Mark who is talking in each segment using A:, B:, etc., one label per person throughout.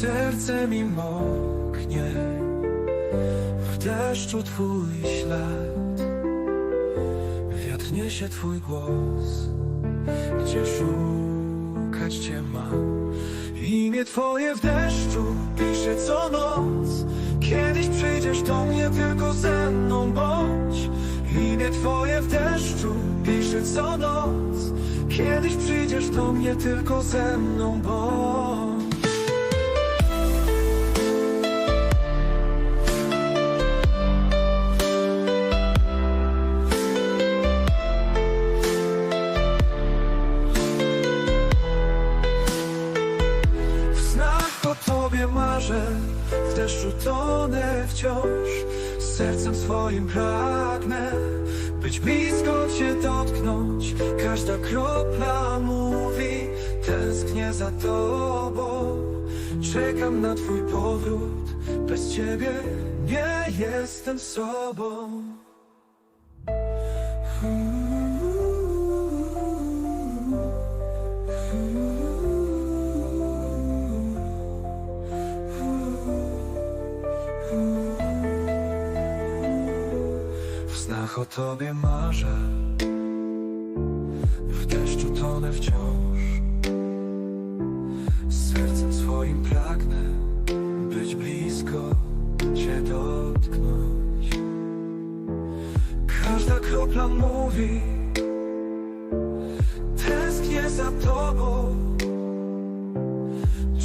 A: Serce mi moknie W deszczu twój ślad. Wiatr niesie twój głos Gdzie szukać cię mam Imię twoje w deszczu Piszę co noc. Kiedyś przyjdziesz do mnie Tylko ze mną bądź. Imię twoje w deszczu Piszę co noc. Kiedyś przyjdziesz do mnie Tylko ze mną bądź marzę, w deszczu tonę wciąż. Sercem swoim pragnę, być blisko cię dotknąć. Każda kropla mówi, tęsknię za tobą. Czekam na twój powrót, bez ciebie nie jestem sobą. W o tobie marzę. W deszczu tonę wciąż. Sercem swoim pragnę Być blisko Cię dotknąć. Każda kropla mówi Tęsknię za tobą.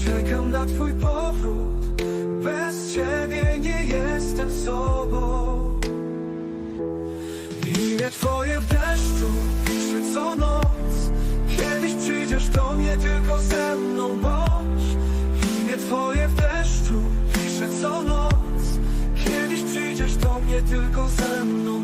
A: Czekam na twój powrót. Bez ciebie nie jestem sobą mnie tylko ze mną bądź Imię twoje w deszczu piszę co noc. Kiedyś przyjdziesz do mnie tylko ze mną